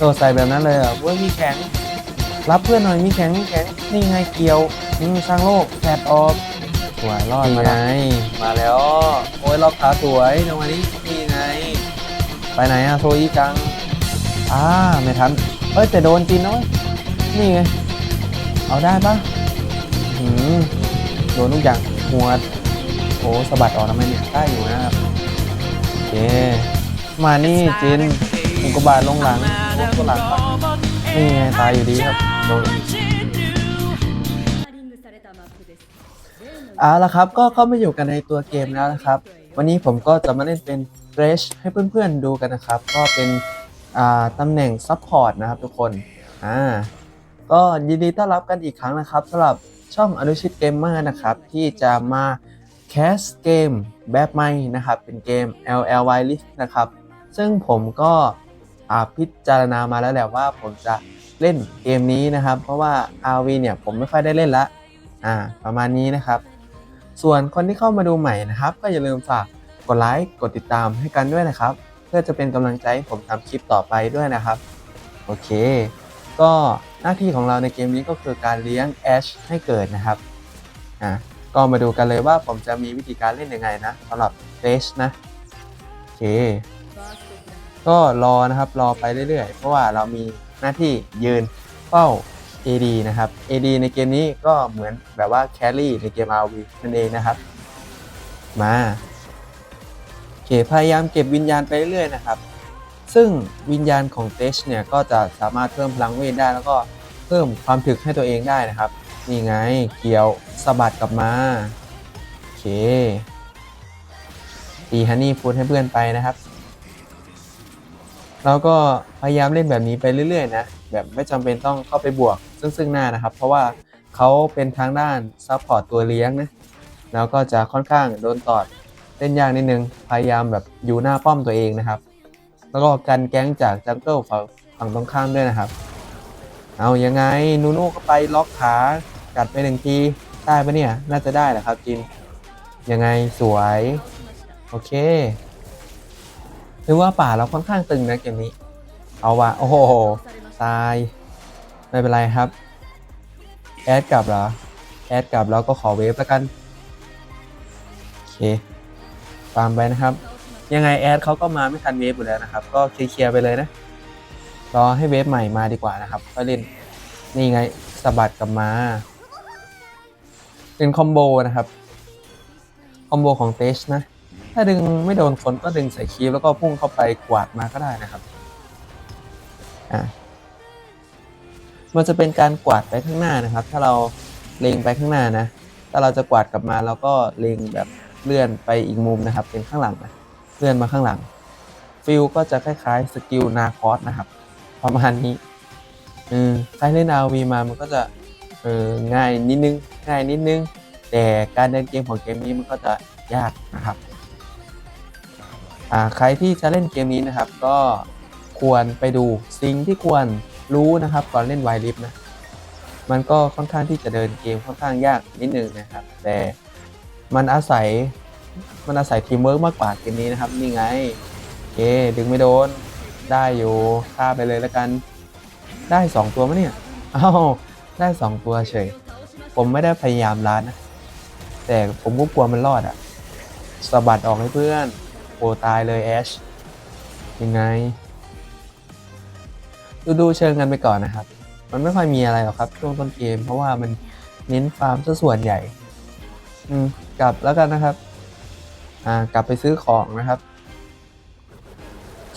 โดดใส่แบบนั้นเลยเหรอะเว้ยมีแข็ง รับเพื่อนหน่อยมีแข็งมีแข็งนี่ไงเกียวอืมสร้างโลกแฟดออฟสวยรอดมาไง มาแล้ว โอ้ยรอบขาสวยจังหวะนี้นี่ไง ไปไหนอะโซอีจังอ่าไม่ทันเอ้ยแต่โดนจีนนะเว้ยนี่ไง เอาได้ปะหืมโดนทุกอย่างหัวดโอ้สะบัดออกทำไมเนี่ยได้อยู่นะครับโอเคมานี่จินอุกกาบาตลงหลัง โอ้ตัวหลังปะนี่ไงตายอยู่ดีครับโดนเอาละครับก็เข้ามาอยู่กันในตัวเกมแล้วนะครับ วันนี้ผมก็จะมาเล่นเป็น r a s h ให้เพื่อนๆดูกันนะครับ ก็เป็นตำแหน่ง Support นะครับทุกคนอ่าก็ยินดีต้อนรับกันอีกครั้งนะครับสำหรับช่องอนุชิตเกมเมอร์นะครับ ที่จะมาแคสเกมแบบใหม่นะครับ เป็นเกม LLY List นะครับ ซึ่งผมก็ พิจารณามาแล้วแหละว่าผมจะเล่นเกมนี้นะครับ เพราะว่า RV เนี่ยผมไม่ค่อยได้เล่นละอ่าประมาณนี้นะครับ ส่วนคนที่เข้ามาดูใหม่นะครับ ก็อย่าลืมฝากกดไลค์กดติดตามให้กันด้วยนะครับ เพื่อจะเป็นกำลังใจให้ผมทำคลิปต่อไปด้วยนะครับ โอเค ก็หน้าที่ของเราในเกมนี้ก็คือการเลี้ยงแอชให้เกิดนะครับอะก็มาดูกันเลยว่าผมจะมีวิธีการเล่นยังไงนะสำหรับเ a ชนะ โอเค ก็รอนะครับรอไปเรื่อยๆ เพราะว่าเรามีหน้าที่ยืนเฝ้า AD นะครับ AD ในเกมนี้ก็เหมือนแบบว่าแครี่ในเกม RV นั่นเองนะครับ มาโอเคพยายามเก็บวิญญาณไปเรื่อยๆนะครับ ซึ่งวิญญาณของเตชเนี่ยก็จะสามารถเพิ่มพลังเวทได้ แล้วก็เพิ่มความถึกให้ตัวเองได้นะครับ นี่ไงเกี่ยวสะบัดกลับมาโอเคตีฮันนี่ฟูดให้เพื่อนไปนะครับ เราก็พยายามเล่นแบบนี้ไปเรื่อยๆนะแบบไม่จำเป็นต้องเข้าไปบวกซึ่งซึ่งหน้านะครับ เพราะว่าเขาเป็นทางด้านซัพพอร์ตตัวเลี้ยงนะแล้วก็จะค่อนข้างโดนตอดเล่นยากนิดนึงพยายามแบบอยู่หน้าป้อมตัวเองนะครับ แล้วก็กันแก๊งจากจังเกิลฝั่งฝั่งตรงข้ามด้วยนะครับ เอายังไงนูนูก็ไปล็อกขากัดไปหนึ่งทีได้ปะเนี่ยน่าจะได้แหละครับจินยังไงสวย โอเค ถือว่าป่าเราค่อนข้างตึงนะเกมนี้ เอาว่ะโอ้โห ตาย ไม่เป็นไรครับ แอดกลับเหรอ แอดกลับแล้วก็ขอเวฟแล้วกัน โอเค ตามไปนะครับ ยังไงแอดเขาก็มาไม่ทันเวฟอยู่แล้วนะครับ ก็เคลียร์ไปเลยนะ รอให้เวฟใหม่มาดีกว่านะครับก็เล่น นี่ไงสะบัดกลับมา เป็นคอมโบนะครับ คอมโบของเตชนะ ถ้าดึงไม่โดนคนก็ดึงใส่คีบแล้วก็พุ่งเข้าไปกวาดมาก็ได้นะครับอะมันจะเป็นการกวาดไปข้างหน้านะครับ ถ้าเราเล็งไปข้างหน้านะ ถ้าเราจะกวาดกลับมาเราก็เล็งแบบเลื่อนไปอีกมุมนะครับ เป็นข้างหลังนะเลื่อนมาข้างหลัง ฟิลก็จะคล้ายๆสกิลนาคอสนะครับ ประมาณนี้เออใครเล่น RV มามันก็จะเออง่ายนิดนึงง่ายนิดนึง แต่การเดินเกมของเกมนี้มันก็จะยากนะครับ ใครที่จะเล่นเกมนี้นะครับ ก็ควรไปดูสิ่งที่ควรรู้นะครับ ก่อนเล่นไวลิฟนะ มันก็ค่อนข้างที่จะเดินเกมค่อนข้างยากนิดนึงนะครับ แต่มันอาศัยมันอาศัยทีมเวิร์กมากกว่าเกมนี้นะครับ นี่ไงโอเคดึงไม่โดน ได้อยู่ฆ่าไปเลยแล้วกัน ได้ 2 ตัวมั้ยเนี่ยอ้าวได้ 2 ตัวเฉย ผมไม่ได้พยายามล้านนะ แต่ผมก็กลัวมันรอดอะสะบัดออกให้เพื่อน โอตายเลยแอชยังไง ดูดูเชิงกันไปก่อนนะครับ มันไม่ค่อยมีอะไรหรอกครับช่วงต้นเกม เพราะว่ามันเน้นฟาร์มซะส่วนใหญ่ อืมกลับแล้วกันนะครับ อ่ากลับไปซื้อของนะครับ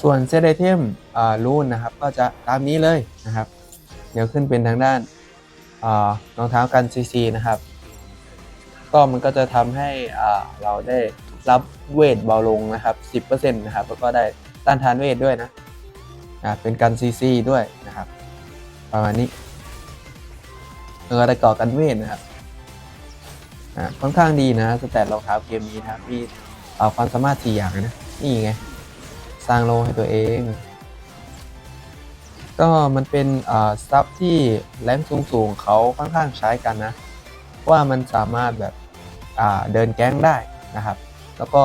ส่วนเซตไอเทมอ่ารูนนะครับ ก็จะตามนี้เลยนะครับ เดี๋ยวขึ้นเป็นทางด้านอ่ารองเท้ากันซีซีนะครับ ก็มันก็จะทำให้อ่าเราได้ รับเวทเบาลงนะครับ 10%นะครับแล้วก็ได้ต้านทานเวทด้วยนะอ่าเป็นกันซีซีด้วยนะครับประมาณนี้แล้วก็ได้ก่อกันเวทนะครับอ่าค่อนข้างดีนะสแตทรองเท้าเกมนี้นะครับมีเอาความสามารถสี่อย่างนะนี่ไงสร้างโลให้ตัวเอง ก็มันเป็นอ่าซับที่แรงสูงๆเขาค่อนข้างใช้กันนะ ว่ามันสามารถแบบอ่าเดินแก๊งได้นะครับ แล้วก็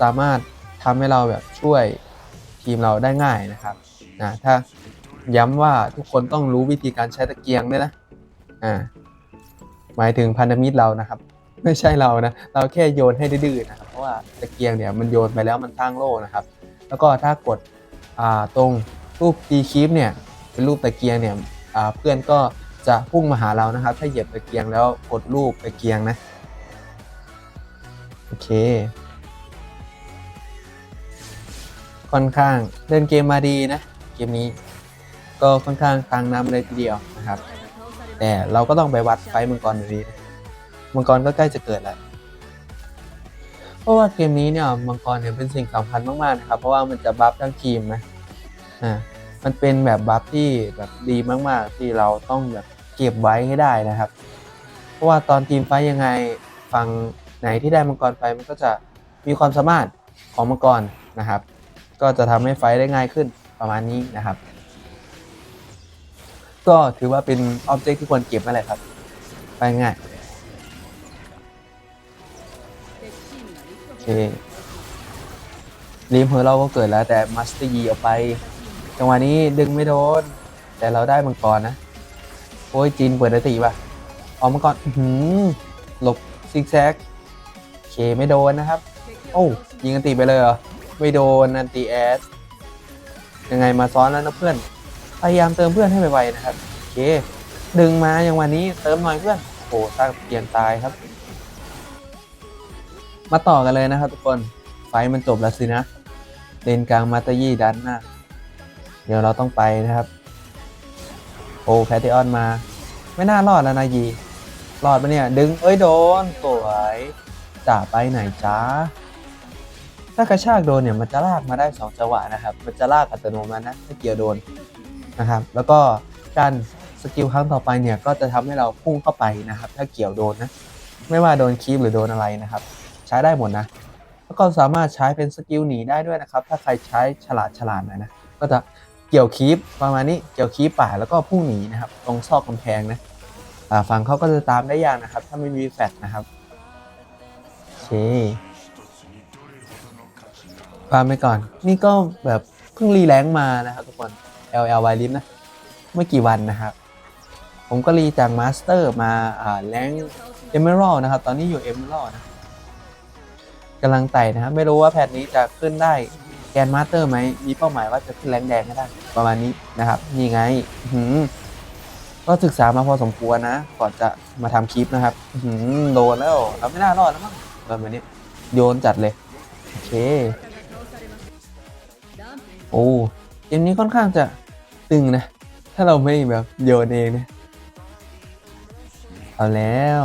สามารถทำให้เราแบบช่วยทีมเราได้ง่ายนะครับนะถ้าย้ำว่าทุกคนต้องรู้วิธีการใช้ตะเกียงด้วยนะอ่าหมายถึงพันธมิตรเรานะครับ ไม่ใช่เรานะเราแค่โยนให้ดื้อนะครับ เพราะว่าตะเกียงเนี่ยมันโยนไปแล้วมันสร้งโล่นะครับ แล้วก็ถ้ากดอ่าตรงรูปตีคีปเนี่ยเป็นรูปตะเกียงเนี่ยอ่าเพื่อนก็จะพุ่งมาหาเรานะครับ ถ้าเหยียบตะเกียงแล้วกดรูปตะเกียงนะ โอเค ค่อนข้างเล่นเกมมาดีนะ เกมนี้ ก็ค่อนข้างตังนำเลยทีเดียวนะครับ แต่เราก็ต้องไปวัดไฟมังกรอยู่ดีมังกรก็ใกล้จะเกิดแล้วเพราะว่าเกมนี้เนี่ยมังกรเนี่ยเป็นสิ่งสำคัญมากๆนะครับ เพราะว่ามันจะบัฟทั้งทีมนะอ่ามันเป็นแบบบัฟที่แบบดีมากๆ ที่เราต้องแบบเก็บไว้ให้ได้นะครับ เพราะว่าตอนทีมไฟยังไงฝั่ง ไหนที่ได้มังกรไปมันก็จะมีความสามารถของมังกรนะครับ ก็จะทำให้ไฟได้ง่ายขึ้นประมาณนี้นะครับ ก็ถือว่าเป็นออบเจกต์ที่ควรเก็บนั่นแหละครับ ไปง่ายโอเครีมเพอเราก็เกิดแล้วแต่มัสเตอร์ยีออกไป จังหวะนี้ดึงไม่โดน แต่เราได้มังกรนะโอ้ยจีนเปิดได้ตีป่ะออกมังกรหือหลบซิกแซก เคไม่โดนนะครับ โอ้ยิงอันตีไปเลยเหรอ ไม่โดนอันตีแอสยังไงมาซ้อนแล้วนะเพื่อน พยายามเติมเพื่อนให้ไวๆนะครับโอเค ดึงมาอย่างวันนี้เติมหน่อยเพื่อนโอ้สร้างเปลี่ยนตายครับ มาต่อกันเลยนะครับทุกคนไฟท์มันจบแล้วสินะเลนกลางมาตายี่ดันหน้าเดี๋ยวเราต้องไปนะครับ โอ้แพทติออนมา ไม่น่ารอดแล้วนะยีรอดปะเนี่ย ดึงเอ้ยโดนสวย จ่าไปไหนจ้าถ้ากระชากโดนเนี่ยมันจะลากมาได้สองจังหวะนะครับ มันจะลากอัตโนมัตินะถ้าเกียร์โดนนะครับ แล้วก็การสกิลครั้งต่อไปเนี่ยก็จะทำให้เราพุ่งเข้าไปนะครับ ถ้าเกี่ยวโดนนะ ไม่ว่าโดนคีบหรือโดนอะไรนะครับ ใช้ได้หมดนะ แล้วก็สามารถใช้เป็นสกิลหนีได้ด้วยนะครับ ถ้าใครใช้ฉลาดฉลาดหน่อยนะ ก็จะเกี่ยวคีบประมาณนี้ เกี่ยวคีบป่าแล้วก็พุ่งหนีนะครับ ตรงซอกกำแพงนะฝั่งเขาก็จะตามได้ยากนะครับ ถ้าไม่มีแฟลชนะครับ ฟาร์มไปก่อน นี่ก็แบบเพิ่งรีแรงมานะครับทุกคน LL w i l i f นะ ไม่กี่วันนะครับ ผมก็รีจากมาสเตอร์มาอ่าแรงเอเมอรัลนะครับ ตอนนี้อยู่เอเมอรัลนะกำลังไต่นะครับ ไม่รู้ว่าแพทนี้จะขึ้นได้แกนมาสเตอร์ไหม มีเป้าหมายว่าจะขึ้นแรงแดงให้ได้ ประมาณนี้นะครับ นี่ไงหือก็ศึกษามาพอสมควรนะ ก่อนจะมาทำคลิปนะครับหือโดนแล้วเราไม่น่ารอดแล้วมั้ง แบบนี้ โยนจัดเลย โอเค โอ้เกมนี้ค่อนข้างจะตึงนะ ถ้าเราไม่แบบโยนเองนะเอาแล้ว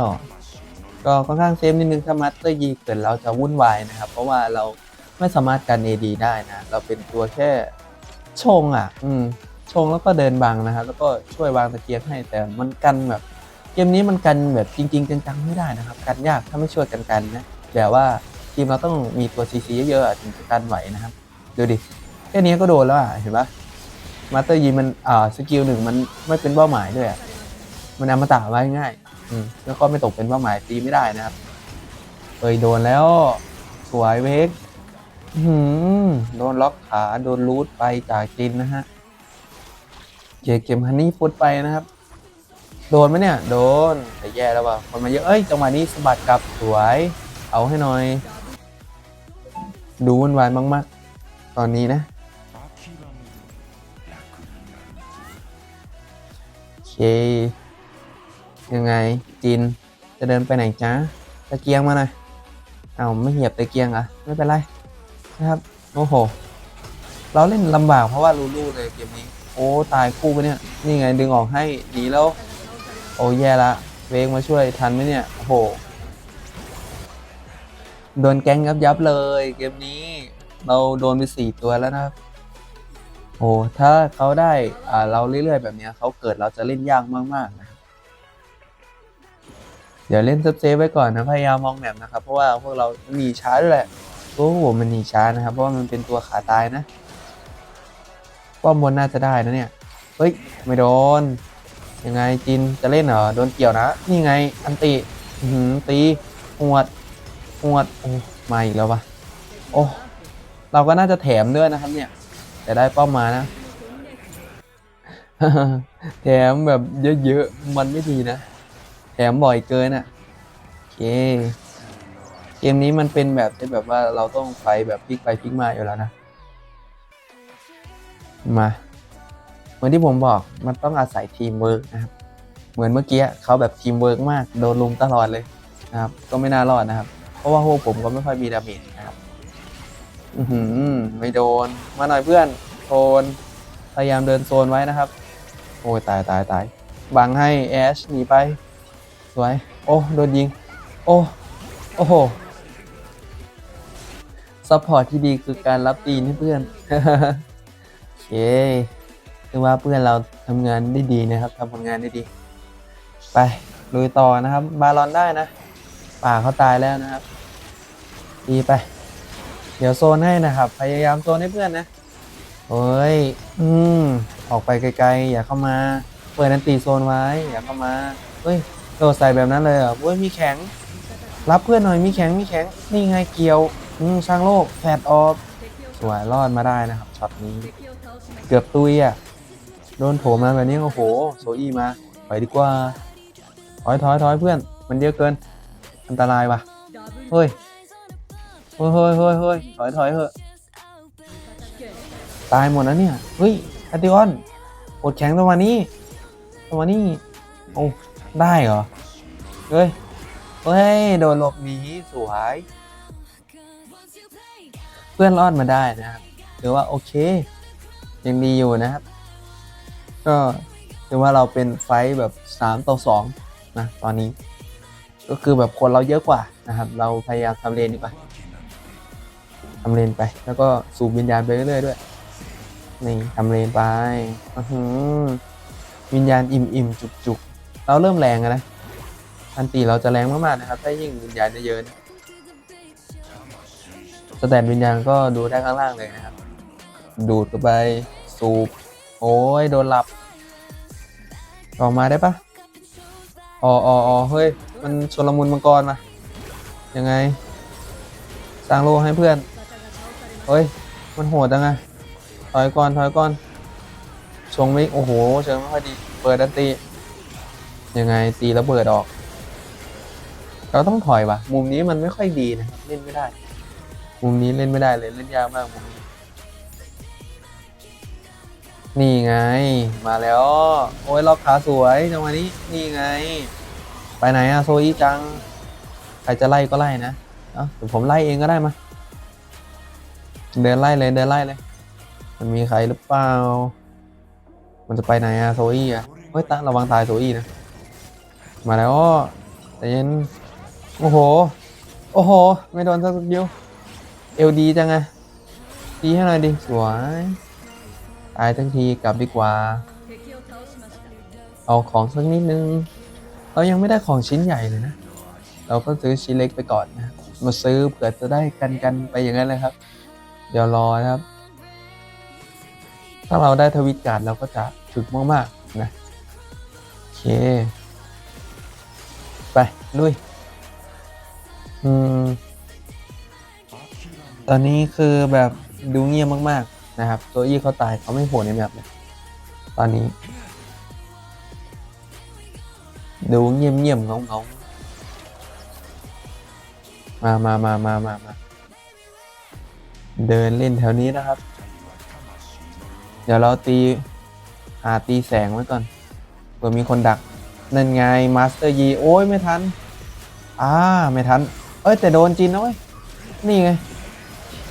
ก็ค่อนข้างเซฟนิดนึงถ้ามัตเตอร์ยีเกิดเราจะวุ่นวายนะครับ เพราะว่าเราไม่สามารถกัน AD ได้นะ เราเป็นตัวแค่ชงอะ อืมชงแล้วก็เดินบังนะครับ แล้วก็ช่วยวางตะเกียงให้แต่มันกันแบบ มนี้มันกันแบบจริง ๆ จังๆไม่ได้นะครับ กันยากถ้าไม่ช่วยกันกันนะแต่ว่าทีมเราต้องมีตัว CC เยอะๆถึงจะกันไหวนะครับ ดูดิแค่นี้ก็โดนแล้วอะเห็นปะมาสเตอร์ยีมันอ่าสกิลหนึ่งมันไม่เป็นเป้าหมายด้วยมันอมตะไว้ง่าย อืมแล้วก็ไม่ตกเป็นเป้าหมายตีไม่ได้นะครับเอ้ยโดนแล้ว สวยเวกอื้อหือโดนล็อกขาโดนรูทไปจากจินนะฮะเจเกมฮันนี่ฟุตไปนะครับ โดนไหมเนี่ย โดนแต่แย่แล้วว่ะคนมาเยอะ เอ้ย จังหวะนี้สะบัดกลับสวย เอาให้หน่อย ดูวุ่นวายมาก ๆ ตอนนี้นะ โอเค ยังไงจิน จะเดินไปไหนจ้าตะเกียงมาหน่อย เอาไม่เหยียบตะเกียงอะ ไม่เป็นไร นะครับ โอ้โห เราเล่นลำบากเพราะว่าลูลูเลยเกมนี้ โอ้ ตายคู่ไปเนี่ย นี่ไงดึงออกให้ ดีแล้ว โอ้แย่ละ เวกมาช่วยทันไหมเนี่ยโอ้โหโดนแก๊งยับยับเลย เกมนี้ เราโดนไปสี่ตัวแล้วนะครับโอ้ถ้าเขาได้อ่าเราเรื่อยๆแบบเนี้ยเขาเกิดเราจะเล่นยากมากๆนะเดี๋ยวเล่นเซฟไว้ก่อนนะพยายามมองแมปนะครับ เพราะว่าพวกเราหนีช้าด้วยแหละโอ้โหมันหนีช้านะครับ เพราะว่ามันเป็นตัวขาตายนะป้อมบนน่าจะได้นะเนี่ยเฮ้ยไม่โดน ยังไงจินจะเล่นเหรอโดนเกี่ยวนะ นี่ไงอันติอื้อหือตีหวดหวดโอ้มาอีกแล้วปะโอ้เราก็น่าจะแถมด้วยนะครับ เนี่ย แต่ได้ป้อมมานะ แถมแบบเยอะๆมันไม่ดีนะ แถมบ่อยเกินอะโอเคเกมนี้มันเป็นแบบที่แบบว่าเราต้องไฟแบบพลิกไปพลิกมาอยู่แล้วนะ มา เหมือนที่ผมบอกมันต้องอาศัยทีมเวิร์กนะครับ เหมือนเมื่อกี้เขาแบบทีมเวิร์กมาก โดนลุมตลอดเลยนะครับ ก็ไม่น่ารอดนะครับ เพราะว่าพวกผมก็ไม่ค่อยมีดาเมจนะครับ อือหือไม่โดน มาหน่อยเพื่อนโซนพยายามเดินโซนไว้นะครับ โอ้ยตายตายตายบังให้แอชหนีไป สวย โอ้ โดนยิง โอ้ โอ้โหซัพพอร์ตที่ดีคือการรับตีนให้เพื่อน โอเค คือว่าเพื่อนเราทำงานได้ดีนะครับทำผลงานได้ดี ไปลุยต่อนะครับ บาลอนได้นะ ป่าเขาตายแล้วนะครับ ดีไป เดี๋ยวโซนให้นะครับ พยายามโซนให้เพื่อนนะโอ้ย อืม ออกไปไกลๆ อย่าเข้ามา เปิดนันตีโซนไว้ อย่าเข้ามา เฮ้ยโดดใส่แบบนั้นเลยเหรอเว้ย มีแข็ง รับเพื่อนหน่อย มีแข็ง มีแข็ง นี่ไงเกี่ยว อืมสร้างโลก แฟดออฟ สวย รอดมาได้นะครับ ช็อตนี้ เกือบตุยอะ โดนโถมมาแบบนี้โอ้โหโซอี้มาไปดีกว่าถอยถอยถอยเพื่อน มันเยอะเกิน อันตรายว่ะเฮ้ยเฮ้ยเฮ้ยเฮ้ยเฮ้ยถอยถอยเถอะตายหมดแล้วเนี่ยเฮ้ยอาติออนปดแข็งตัวนี้ตัวนี้โอ้ได้เหรอเฮ้ยเฮ้ยโดนหลบหนีสวยเพื่อนรอดมาได้นะครับถือว่าโอเค ยังดีอยู่นะครับ ก็ถือว่าเราเป็นไฟแบบ3ต่อ2นะตอนนี้ ก็คือแบบคนเราเยอะกว่านะครับ เราพยายามทำเลนดีกว่าทำเลนไป แล้วก็สูบวิญญาณไปเรื่อยๆด้วยนี่ทำเลนไปอื้อหือวิญญาณอิ่มอิ่มจุกๆ เราเริ่มแรงนะอันตีเราจะแรงมากๆนะครับถ้ายิ่งวิญญาณเยอะๆสแตนวิญญาณก็ดูได้ข้างล่างเลยนะครับ ดูดเข้าไปสูบ โอ้ยโดนหลับ ออกมาได้ปะอ๋ออ๋อเฮ้ย มันชนละมุนมังกรมา ยังไง สร้างโลให้เพื่อน เฮ้ย มันโหดจังไงถอยก่อน ถอยก่อน ชงไม่ โอ้โห เชิงไม่ค่อยดี เปิดดันตี ยังไง ตีแล้วเปิดออก เราต้องถอยว่ะ มุมนี้มันไม่ค่อยดีนะครับเล่นไม่ได้ มุมนี้เล่นไม่ได้เลย เล่นยากมากมุมนี้ นี่ไง มาแล้ว โอ้ยล็อกขาสวยจังหวะนี้ นี่ไง ไปไหนอะโซอีจัง ใครจะไล่ก็ไล่นะ เอ้าเดี๋ยวผมไล่เองก็ได้มา เดินไล่เลยเดินไล่เลย มันมีใครหรือเปล่า มันจะไปไหนอะโซอี้อะเฮ้ยตาระวังตายโซอี้นะ มาแล้วแต่เย็น โอ้โห โอ้โห ไม่โดนสักเดียวเอลดีจังไงดีให้หน่อยดิ สวย ตายทั้งทีกลับดีกว่า เอาของสักนิดนึง เรายังไม่ได้ของชิ้นใหญ่เลยนะ เราก็ซื้อชิ้นเล็กไปก่อนนะ มาซื้อเผื่อจะได้กันกันไปอย่างนั้นเลยครับ เดี๋ยวรอนะครับ ถ้าเราได้ทวิตการ์ดเราก็จะถึกมากๆนะโอเค ไปลุย อืม ตอนนี้คือแบบดูเงียบมากๆ นะครับโซอี้เขาตายเขาไม่โผล่ในแมปเลยตอนนี้ ดูเงียบเงียบๆงเงาๆมามามามามามาเดินเล่นแถวนี้นะครับ เดี๋ยวเราตี หาตีแสงไว้ก่อนเผื่อมีคนดัก นั่นไงมาสเตอร์ยีโอ้ยไม่ทัน อ่า ไม่ทัน เอ้ย แต่โดนจีนนะเว้ย นี่ไง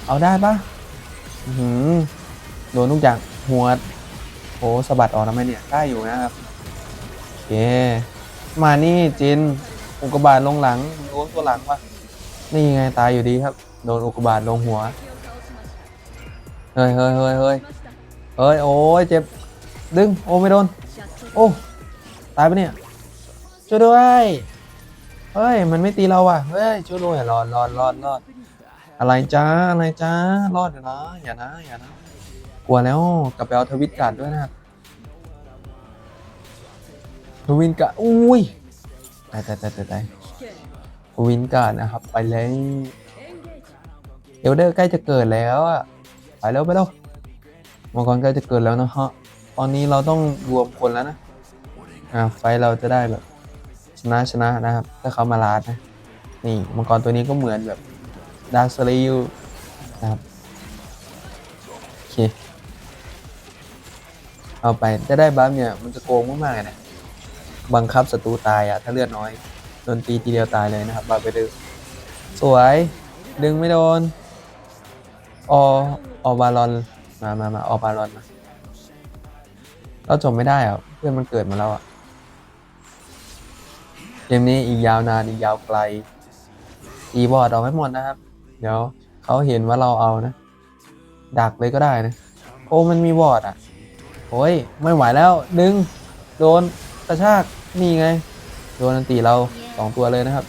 เอาได้ปะอื้อหือโดนทุกอย่างหัวโอ้สะบัดออกทำไมเนี่ยได้อยู่นะครับโอเคมานี่จินอุกกาบาตลงหลังโดนตัวหลังวะนี่ไงตายอยู่ดีครับ โดนอุกกาบาตลงหัวเฮ้ยเฮ้ยเฮ้ยเฮ้ยเฮ้ยโอ้ยเจ็บดึงโอ้ไม่โดนโอ้ตายปะเนี่ยช่วยด้วยเฮ้ยมันไม่ตีเราว่ะเฮ้ยช่วยด้วยรอดรอดรอดรอดอะไรจ้าอะไรจ้ารอดเดี๋ยวนะอย่านะอย่านะ กลัวแล้วกลับไปเอาทวิตการ์ดด้วยนะครับทวินการ์ดอุ้ยตายตายตายตายตายทวินการ์ดนะครับ ไปเลยเอลเดอร์ใกล้จะเกิดแล้วอะไปแล้วไปแล้วมังกรใกล้จะเกิดแล้วนะฮะตอนนี้เราต้องรวมคนแล้วนะอ่าไฟเราจะได้แบบชนะชนะนะครับ ถ้าเขามาลาดนะนี่มังกรตัวนี้ก็เหมือนแบบดาร์สลิวนะครับโอเค เอาไปจะได้บัฟเนี่ยมันจะโกงมากๆเลยนะบังคับศัตรูตายอะถ้าเลือดน้อยโดนตีทีเดียวตายเลยนะครับบัฟไปดึงสวยดึงไม่โดนอออบาลอนมามามาออบาลอนมาเราจบไม่ได้อะเพื่อนมันเกิดมาแล้วอะเกมนี้อีกยาวนานอีกยาวไกลตีบอดเอาให้หมดนะครับ เดี๋ยวเขาเห็นว่าเราเอานะ ดักเลยก็ได้นะ โอ้มันมีบอดอะ โอ้ย ไม่ไหวแล้ว ดึง โดน กระชาก นี่ไง โดนอันตีเราสองตัวเลยนะครับ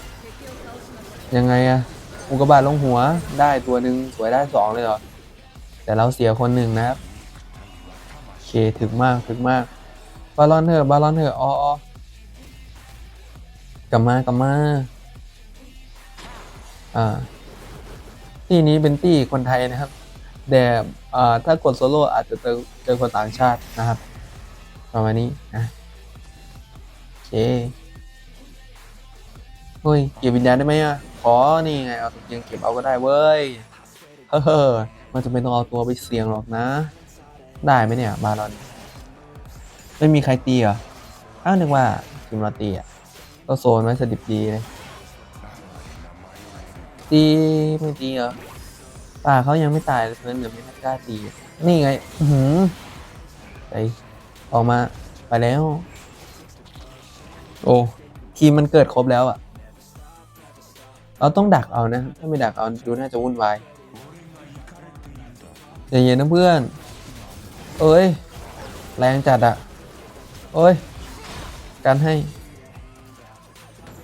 ยังไงอะอุกบาตลงหัว ได้ตัวหนึ่งสวยได้สองเลยเหรอ แต่เราเสียคนหนึ่งนะครับโอเคถึกมากถึกมาก บาลอนเถอะบาลอนเถอะอ๋อกลับมากลับมา อ่า ที่นี้เป็นที่คนไทยนะครับ แต่ถ้ากดโซโล่อาจจะเจอเจอคนต่างชาตินะครับประมาณนี้นะโอเคเฮ้ยเก็บวิญญาณได้ไหมอะขอนี่ไงเอาตะเกียงเก็บเอาก็ได้เว้ยเฮ้อมันจะเป็นต้องเอาตัวไปเสี่ยงหรอกนะ ได้ไหมเนี่ยบารอน ไม่มีใครตีเหรออ้าวนึกว่าทีมเราตีอะก็โซนไว้สดิบดีเลยตีไม่ตีเหรอ ป่าเขายังไม่ตายเลยเพื่อนเดี๋ยวไม่กล้าตี นี่ไง อือหือไปออกมา ไปแล้ว โอ้ ทีมมันเกิดครบแล้วอะเราต้องดักเอานะ ถ้าไม่ดักเอาดูน่าจะวุ่นวายใจเย็นนะเพื่อน เอ้ย แรงจัดอะโอ้ย การให้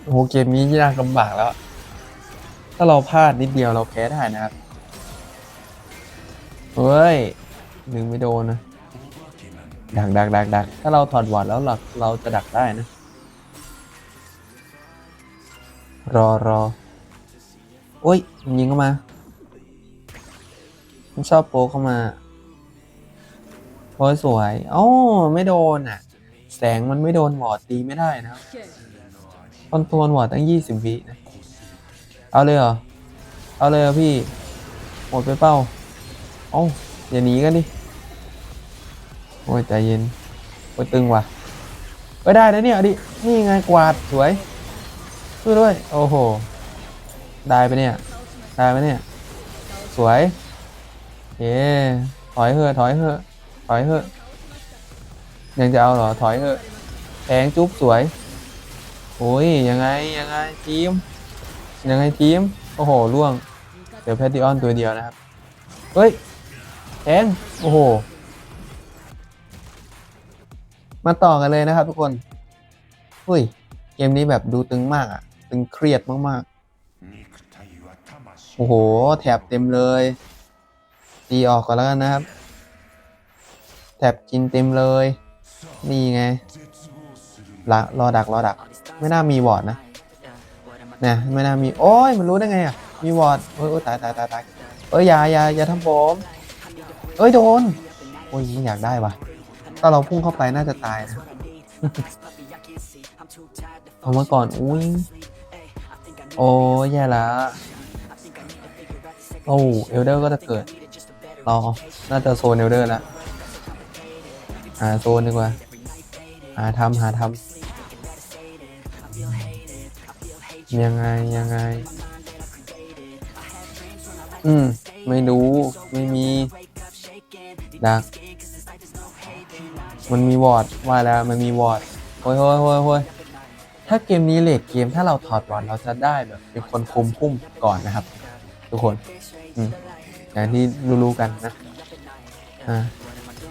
โอ้โหเกมนี้ยากลำบากแล้วถ้าเราพลาดนิดเดียวเราแพ้ได้นะครับ เฮ้ยดึงไม่โดนนะดักดักดักดักถ้าเราถอดวอดแล้วเราเราจะดักได้นะ รอรอโอ้ยมันยิงเข้ามามันชอบโป๊เข้ามาโอ้ยสวยอ๋อไม่โดนอะ แสงมันไม่โดนวอดตีไม่ได้นะครับคอนโทรลวอดตั้งยี่สิบวินะ เอาเลยเหรอ เอาเลยเหรอพี่ หมดไปเป้า อ้าอย่าหนีกันดิ โอ้ยใจเย็น โอ้ยตึงว่ะไปได้นะเนี่ยดิ นี่ไงกวาดสวยช่วยด้วย โอ้โห ได้ไปเนี่ย ได้ไปเนี่ย สวย เย้ถอยเถอะถอยเถอะถอยเถอะยังจะเอาเหรอ ถอยเถอะแทงจุ๊บสวย โอ้ยยังไงยังไงทีม ยังไงทีม โอ้โหล่วง เดี๋ยวแพตติออนตัวเดียวนะครับ เฮ้ย แทงโอ้โห มาต่อกันเลยนะครับทุกคนอุ้ย เกมนี้แบบดูตึงมากอะตึงเครียดมากๆ โอ้โห แถบเต็มเลยตีออกก่อนแล้วกันนะครับ แถบกินเต็มเลย นี่ไงละรอดักรอดัก ไม่น่ามีวอร์ดนะนี่ยไม่น่ามี โอ้ย มันรู้ได้ไงอะ มีวอร์ดโอ้ยโอ้ยตายตายตายตายเอ้ยอย่าอย่าอย่าทำผม เอ้ยโดน โอ้ยไม่อยากได้วะถ้าเราพุ่งเข้าไปน่าจะตายนะเอามาก่อน อุ้ย โอ้ยแย่ละโอ้เอลเดอร์ก็จะเกิด รอ น่าจะโซนเอลเดอร์ล้วหาโซนดีกว่า หาทำหาทำยังไง ยังไง อืม ไม่รู้ ไม่มี ดักมันมีวอร์ดว่าแล้วมันมีวอร์ดโอ้ยโอ้ยโอ้ยโอ้ยถ้าเกมนี้เลดเกมถ้าเราถอดวอร์ดเราจะได้แบบเป็นคนคุมพุ่มก่อนนะครับ ทุกคนอืมอย่างที่รู้ๆกันนะอ่า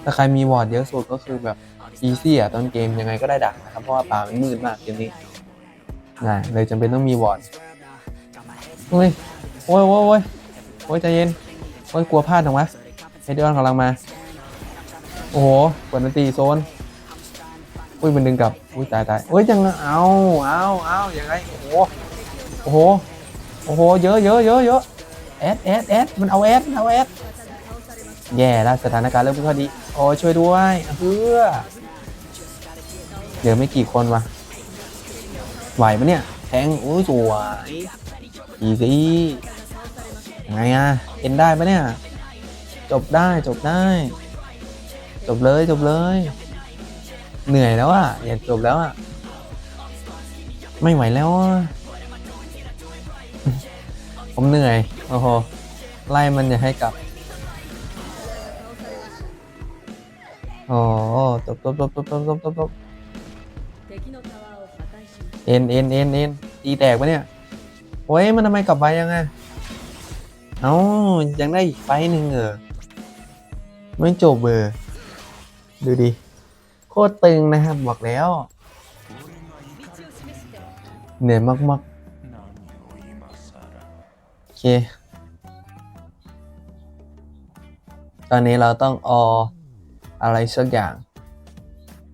ถ้าใครมีวอร์ดเยอะสุดก็คือแบบอีซี่อะตอนเกมยังไงก็ได้ดักนะครับ เพราะว่าป่ามันมืดมากเกมนี้นะเลยจำเป็นต้องมีวอร์ดเฮ้ยโอ้ยโอ้ยโอ้ยโอ้ยใจเย็นโอ้ยกลัวพลาดหรอวะเฮดเดอร์กำลังมา โอ้โหกดดนตรีโซน อุ้ยมันดึงกลับ อุ้ยตายตายเอ้ยยังเอาเอาเอาอยังไงโอ้โห โอ้โห โอ้โห เยอะเยอะเยอะเยอะแอดแอดแอดมันเอาแอดเอาแอดแย่แล้วสถานการณ์เริ่มไม่ค่อยดี โอ้ช่วยด้วยเพื่อเหลือไม่กี่คนวะไหวปะเนี่ย แทงโอ้ยสวยอีซี่ไงอะเอ็นได้ปะเนี่ย จบได้จบได้ จบเลยจบเลย เหนื่อยแล้วอะอยากจบแล้วอะไม่ไหวแล้วผมเหนื่อยโอ้โหไล่มันอย่าให้กลับโอ้จบจบจบจบจบจบจบจบเอ็นเอ็นเอ็นเอ็นตีแตกปะเนี่ยโอ้ยมันทำไมกลับไปยังไงเอ้ายังได้อีกไฟหนึ่งเหรอไม่จบเบอร์ ดูดิ โคตรตึงนะครับ บอกแล้ว เหนื่อยมากๆ โอเค ตอนนี้เราต้องออะไรสักอย่าง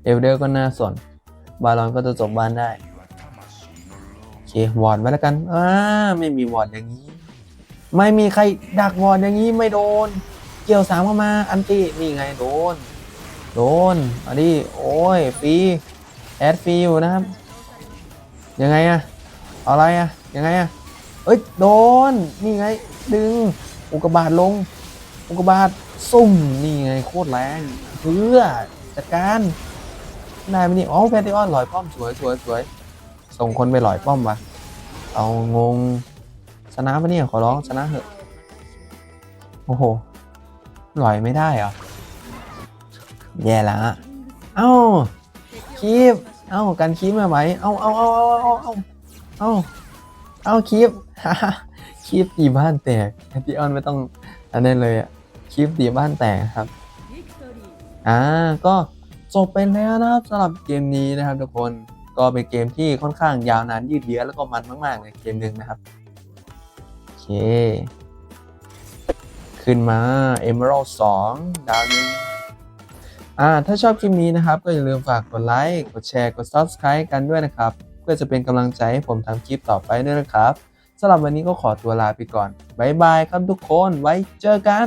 เอลเดอร์ก็น่าสน บาลอนก็จะจบบ้านได้ โอเค วอร์ดไว้แล้วกันอ่าไม่มีวอร์ดอย่างนี้ ไม่มีใครดักวอร์ดอย่างนี้ไม่โดน เกี่ยวสามเข้ามา อันตีนี่ไงโดน โดนเอาดิโอ้ยฟรีแอดฟรีอยู่นะครับ ยังไงอะอะไรอะยังไงอะเอ้ยโดนนี่ไง ดึงอุกบาตลง อุกบาตซุ่มนี่ไงโคตรแรงเพื่อจัดการได้ไหมนี่อ๋อแพนติออนลอยป้อมสวยสวยสวยส่งคนไปลอยป้อมวะเอางงชนะปะเนี่ยขอร้องชนะเถอะโอ้โหลอยไม่ได้เหรอ แย่และเอ้าคีบเอ้ากันคีบมาไหมเอ้าเอ้าเอ้าเอ้าเอ้าเอ้าเอ้าเอ้าคีบคีบตีบ้านแตกแอติออนไม่ต้องอันนั้นเลยอะคีบตีบ้านแตกครับอ่าก็จบไปแล้วนะครับสำหรับเกมนี้นะครับทุกคนก็เป็นเกมที่ค่อนข้างยาวนานยืดเยื้อแล้วก็มันมากๆเลยเกมหนึ่งนะครับโอเค ขึ้นมาเอมิล Emerald งดาวนึง อ่าถ้าชอบคลิปนี้นะครับ ก็อย่าลืมฝากกดไลค์ กดแชร์ กด Subscribe กันด้วยนะครับ เพื่อจะเป็นกำลังใจให้ผมทำคลิปต่อไปด้วยนะครับสำหรับวันนี้ก็ขอตัวลาไปก่อน บ๊ายบายครับทุกคน ไว้เจอกัน